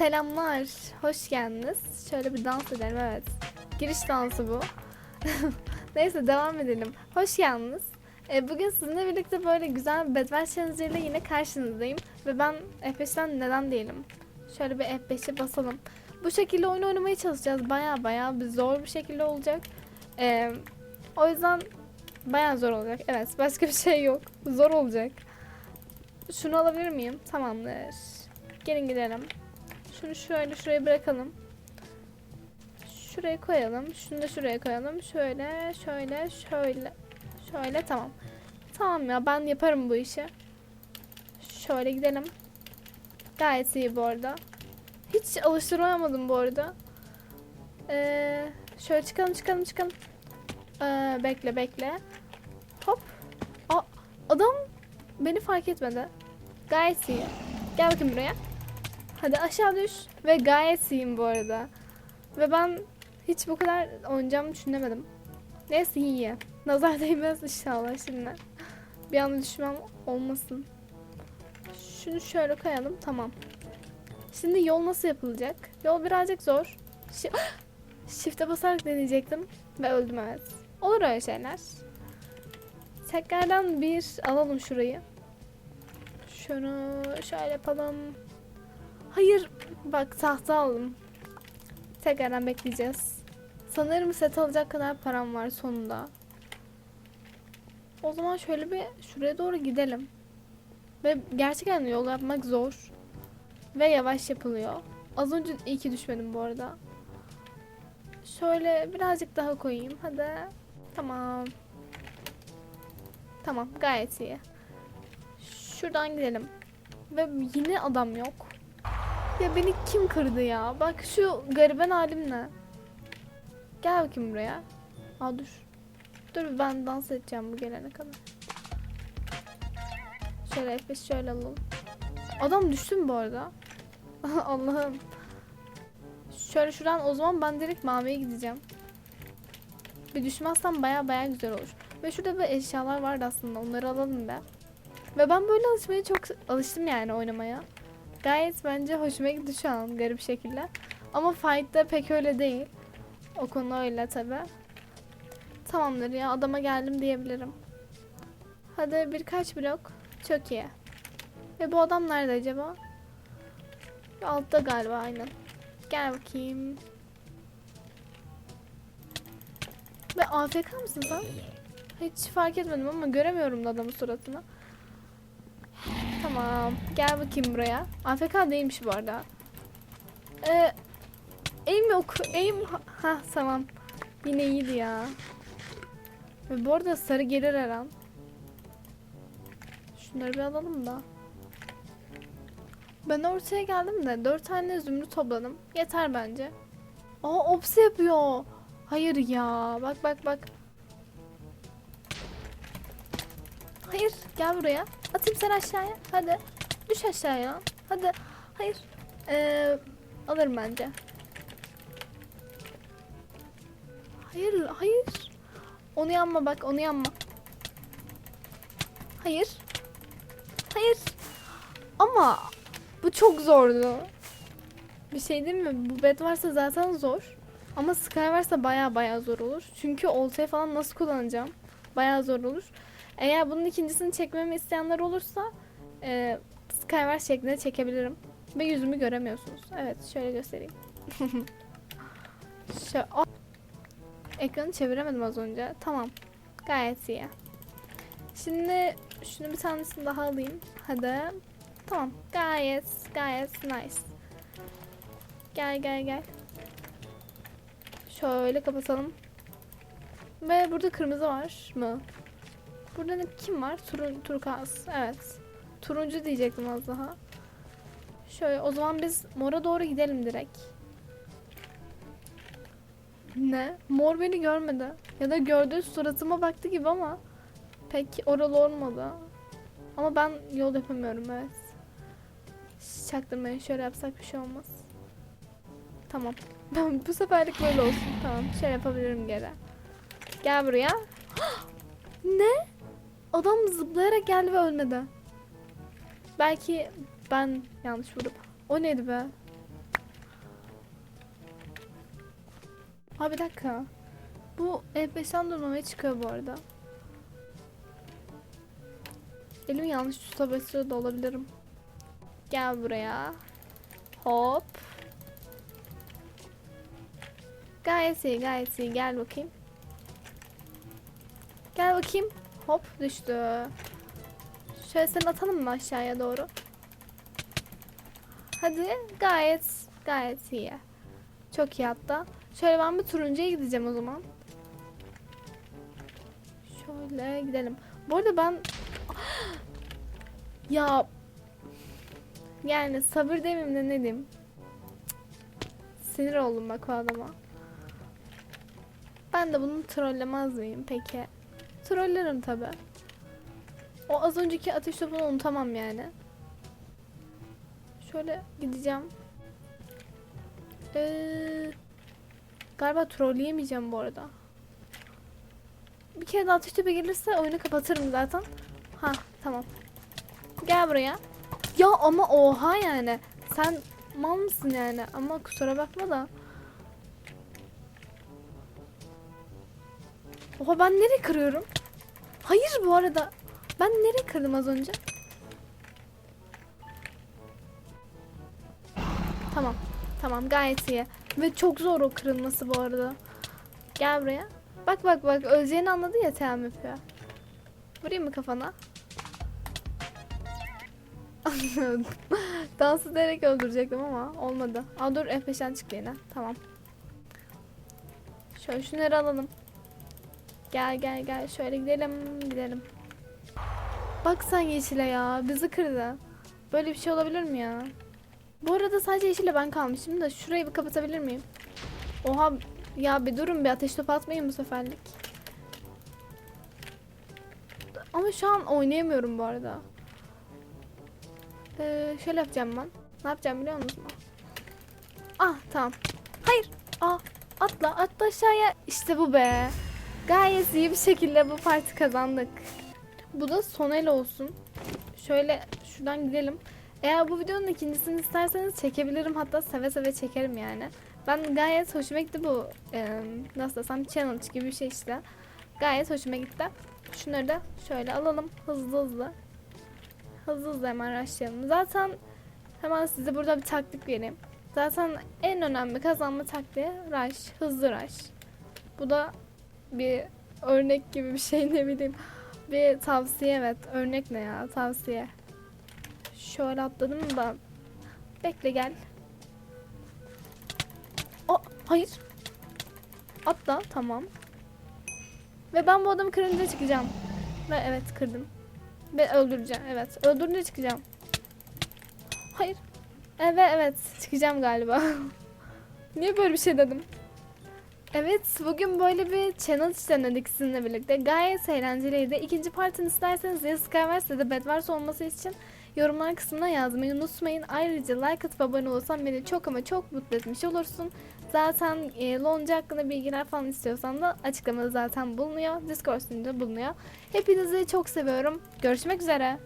Selamlar, hoş geldiniz. Şöyle bir dans edelim, evet. Giriş dansı bu. Neyse devam edelim. Hoş geldiniz. Ee, bugün sizinle birlikte böyle güzel bir Bedwars Challenge ile yine karşınızdayım. Ve ben F5'ten neden değilim? Şöyle bir F5'e basalım. Bu şekilde oyun oynamaya çalışacağız. Baya baya bir zor bir şekilde olacak. Ee, o yüzden baya zor olacak. Evet, başka bir şey yok. Zor olacak. Şunu alabilir miyim? Tamamdır. Gelin gidelim. Şunu şöyle şuraya bırakalım. Şuraya koyalım. Şunu da şuraya koyalım. Şöyle, şöyle, şöyle. Şöyle tamam. Tamam ya ben yaparım bu işi. Şöyle gidelim. Gayet iyi bu arada. Hiç alıştıramadım bu arada. Ee, şöyle çıkalım çıkalım çıkalım. Ee, bekle bekle. Hop. Aa, adam beni fark etmedi. Gayet iyi. Gel bakayım buraya. Hadi aşağı düş. Ve gayet iyiyim bu arada. Ve ben hiç bu kadar oynayacağımı düşünemedim. Neyse iyi. Nazar değmez inşallah şimdi. Bir anda düşmem olmasın. Şunu şöyle koyalım. Tamam. Şimdi yol nasıl yapılacak? Yol birazcık zor. Şi Shift'e basarak deneyecektim. Ve öldüm evet. Olur öyle şeyler. Tekrardan bir alalım şurayı. Şunu şöyle yapalım. Hayır. Bak tahta aldım. Tekrardan bekleyeceğiz. Sanırım set alacak kadar param var sonunda. O zaman şöyle bir şuraya doğru gidelim. Ve gerçekten yol yapmak zor. Ve yavaş yapılıyor. Az önce iyi ki düşmedim bu arada. Şöyle birazcık daha koyayım. Hadi. Tamam. Tamam gayet iyi. Şuradan gidelim. Ve yine adam yok. Ya beni kim kırdı ya? Bak şu gariban halim ne? Gel bakayım buraya. Aa dur. Dur ben dans edeceğim bu gelene kadar. Şöyle F5 şöyle alalım. Adam düştü mü bu arada? Allah'ım. Şöyle şuradan o zaman ben direkt maviye gideceğim. Bir düşmezsem baya baya güzel olur. Ve şurada bir eşyalar vardı aslında onları alalım be. Ve ben böyle alışmaya çok alıştım yani oynamaya. Gayet bence hoşuma gitti şu an garip şekilde. Ama fight'ta pek öyle değil. O konu öyle tabi. Tamamdır ya adama geldim diyebilirim. Hadi birkaç blok. Çok iyi. Ve bu adam nerede acaba? Altta galiba aynen. Gel bakayım. Ve AFK mısın sen? Hiç fark etmedim ama göremiyorum da adamın suratını. Tamam. Gel bakayım buraya. AFK değilmiş bu arada. Ee, aim yok. Aim... Ha tamam. Yine iyiydi ya. Ve bu arada sarı gelir her an. Şunları bir alalım da. Ben ortaya geldim de dört tane zümrüt topladım. Yeter bence. Aa opsi yapıyor. Hayır ya. Bak bak bak. Hayır gel buraya. Atayım sen aşağıya. Hadi. Düş aşağıya. Hadi. Hayır. Ee, alırım bence. Hayır hayır. Onu yanma bak onu yanma. Hayır. Hayır. Ama bu çok zordu. Bir şey değil mi? Bu bed varsa zaten zor. Ama Sky varsa baya baya zor olur. Çünkü oltayı falan nasıl kullanacağım? Baya zor olur. Eğer bunun ikincisini çekmemi isteyenler olursa e, Skywars şeklinde çekebilirim. Ve yüzümü göremiyorsunuz. Evet şöyle göstereyim. Şöyle, Aa! Ekranı çeviremedim az önce. Tamam. Gayet iyi. Şimdi şunu bir tanesini daha alayım. Hadi. Tamam. Gayet gayet nice. Gel gel gel. Şöyle kapatalım. Ve burada kırmızı var mı? Burada ne, kim var? Turun, turkuaz. Evet. Turuncu diyecektim az daha. Şöyle o zaman biz mora doğru gidelim direkt. Ne? Mor beni görmedi. Ya da gördüğü suratıma baktı gibi ama pek oralı olmadı. Ama ben yol yapamıyorum evet. Çaktırmayın şöyle yapsak bir şey olmaz. Tamam. Ben bu seferlik böyle olsun. Tamam. Şöyle yapabilirim geri. Gel buraya. ne? Adam zıplayarak geldi ve ölmedi. Belki ben yanlış vurup. O neydi be? Ha bir dakika. Bu E5'ten durmamaya çıkıyor bu arada. Elimi yanlış tutabiliyor da olabilirim. Gel buraya. Hop. Gayet iyi gayet iyi. Gel bakayım. Gel bakayım. Hop düştü. Şöyle seni atalım mı aşağıya doğru? Hadi gayet gayet iyi. Çok iyi hatta. Şöyle ben bir turuncuya gideceğim o zaman. Şöyle gidelim. Bu arada ben ya yani sabır demeyeyim de ne diyeyim. Sinir oldum bak o adama. Ben de bunu trollemez miyim peki? Trollerim tabi. O az önceki ateş topunu unutamam yani. Şöyle gideceğim. Ee, galiba trolleyemeyeceğim bu arada. Bir kere daha ateş topu gelirse oyunu kapatırım zaten. Ha tamam. Gel buraya. Ya ama oha yani. Sen mal mısın yani? Ama kusura bakma da. Oha ben nereye kırıyorum? Hayır bu arada. Ben nereye kırdım az önce? Tamam. Tamam gayet iyi. Ve çok zor o kırılması bu arada. Gel buraya. Bak bak bak öleceğini anladı ya Tem yapıyor. Vurayım mı kafana? Dans ederek öldürecektim ama olmadı. Aa dur F5'ten çıktı yine. Tamam. Şöyle şunları alalım. Gel gel gel şöyle gidelim gidelim. Bak sen yeşile ya bizi kırdı. Böyle bir şey olabilir mi ya? Bu arada sadece yeşile ben kalmışım da şurayı bir kapatabilir miyim? Oha ya bir durun bir ateş topu atmayın bu seferlik. Ama şu an oynayamıyorum bu arada. Ee, şöyle yapacağım ben. Ne yapacağım biliyor musun? Ah tamam. Hayır. Ah atla atla aşağıya. İşte bu be. Gayet iyi bir şekilde bu parti kazandık. Bu da son el olsun. Şöyle şuradan gidelim. Eğer bu videonun ikincisini isterseniz çekebilirim. Hatta seve seve çekerim yani. Ben gayet hoşuma gitti bu e, nasıl desem challenge gibi bir şey işte. Gayet hoşuma gitti. Şunları da şöyle alalım hızlı hızlı. Hızlı hızlı hemen rushlayalım. Zaten hemen size burada bir taktik vereyim. Zaten en önemli kazanma taktiği rush, hızlı rush. Bu da bir örnek gibi bir şey ne bileyim. Bir tavsiye evet. Örnek ne ya tavsiye. Şöyle atladım da. Bekle gel. O hayır. Atla tamam. Ve ben bu adamı kırınca çıkacağım. Ve evet kırdım. Ve öldüreceğim evet. Öldürünce çıkacağım. Hayır. Evet evet çıkacağım galiba. Niye böyle bir şey dedim? Evet bugün böyle bir challenge denedik sizinle birlikte. Gayet eğlenceliydi. İkinci partini isterseniz ya Skywars ya da Bedwars olması için yorumlar kısmına yazmayı unutmayın. Ayrıca like atıp abone olursan beni çok ama çok mutlu etmiş olursun. Zaten e, Lonca hakkında bilgiler falan istiyorsan da açıklamada zaten bulunuyor. Discord sunucuda bulunuyor. Hepinizi çok seviyorum. Görüşmek üzere.